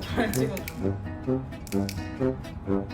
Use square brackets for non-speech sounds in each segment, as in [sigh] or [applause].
잘 찍어줘. 어?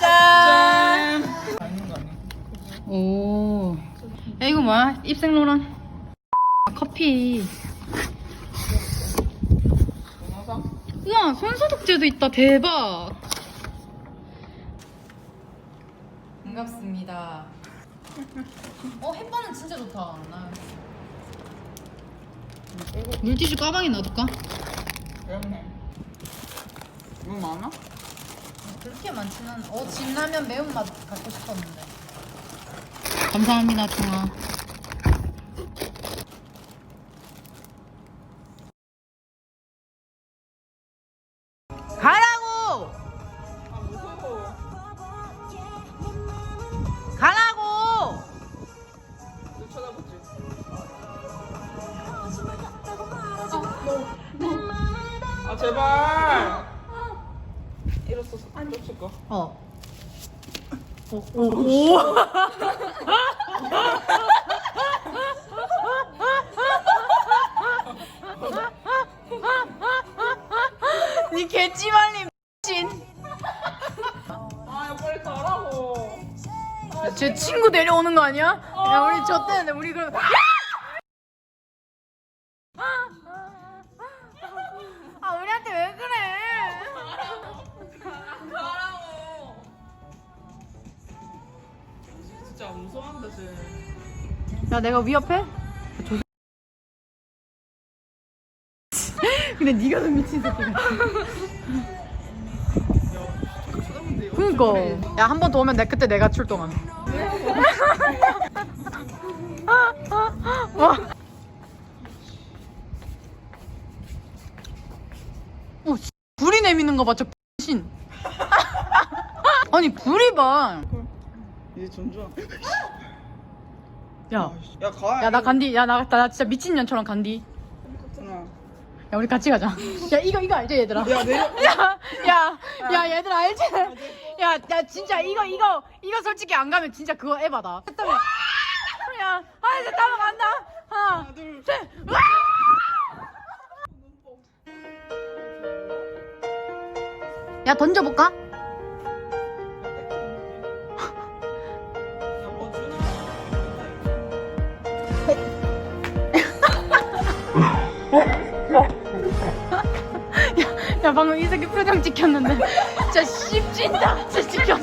짠. 아닌 거 아니야? 오. 야, 이거 뭐야? 입생로랑. 커피. 우와, 손소독제도 있다. 대박. 반갑습니다. 어, 햇반은 진짜 좋다. 나. 물티슈 가방에 놔둘까? 그렇네. 뭐 많아? 그렇게 많지는 어 진라면 매운맛 갖고 싶었는데 감사합니다 통아 제발. 이랬었어. 안 줬을 거. 어 오, 오, 오. 니 개찌말림 친. 아 빨리 가라고. 제 친구 내려오는 거 아니야? 야 우리 저 때는 우리 그럼 진짜 무서워한다 쟤. 야 내가 위협해? 저... [laughs] 근데 네가 더 미친 새끼야. 쳐다본대. 그니까. 야 한 번 더 오면 내 그때 내가 출동함. [laughs] 와. 어, 씨, 불이 내미는 거 봐, 저 신. [laughs] 아니 불이 봐. 이제 존중. 야, 야 가. 야 나 간디, 야 나 나 진짜 미친 년처럼 간디. 야 우리 같이 가자. 야 이거 이거 알지 얘들아? 야 내려. [laughs] 야, 야, 야, 얘들 알지? 야, 야, 진짜 이거, 이거, 이거 솔직히 안 가면 진짜 그거 에바다. 그다음에, 야, 하나, 둘, 따라 간다. 하나, 하나 둘. 셋, 와! 야, 던져볼까? 야, 방금 이 새끼 표정 찍혔는데. 진짜 씹진다. 진짜 찍혔어.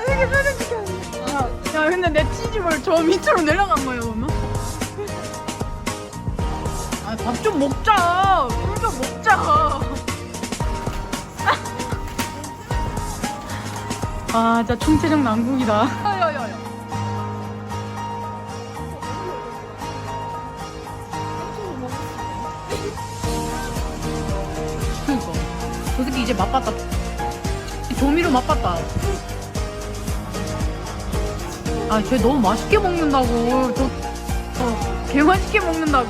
이 새끼 표정 찍혔는데. 야, 야, 근데 내 치즈볼 저 밑으로 내려간 거예요, 그러면? 아, 밥 좀 먹자. 술 좀 먹자. 아, 진짜 총체적 난국이다. 저 새끼 이제 맛봤다. 조미료 맛봤다. 아, 쟤 너무 맛있게 먹는다고. 저, 저, 개 맛있게 먹는다고.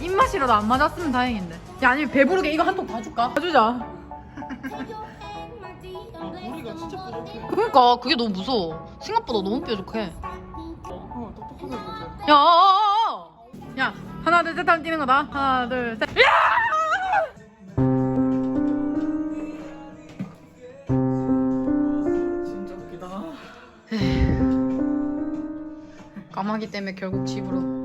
입맛이라도 안 맞았으면 다행인데. 야, 아니면 배부르게 이거 한통다 줄까? 다 주자. 아 우리가 진짜 부족해. 그러니까 그게 너무 무서워. 생각보다 너무 뾰족해. 어 똑똑하게 보자. 야, 야, 하나 둘 셋 하면 뛰는 거다. 하나 둘 셋. 야! 까마귀 때문에 결국 집으로.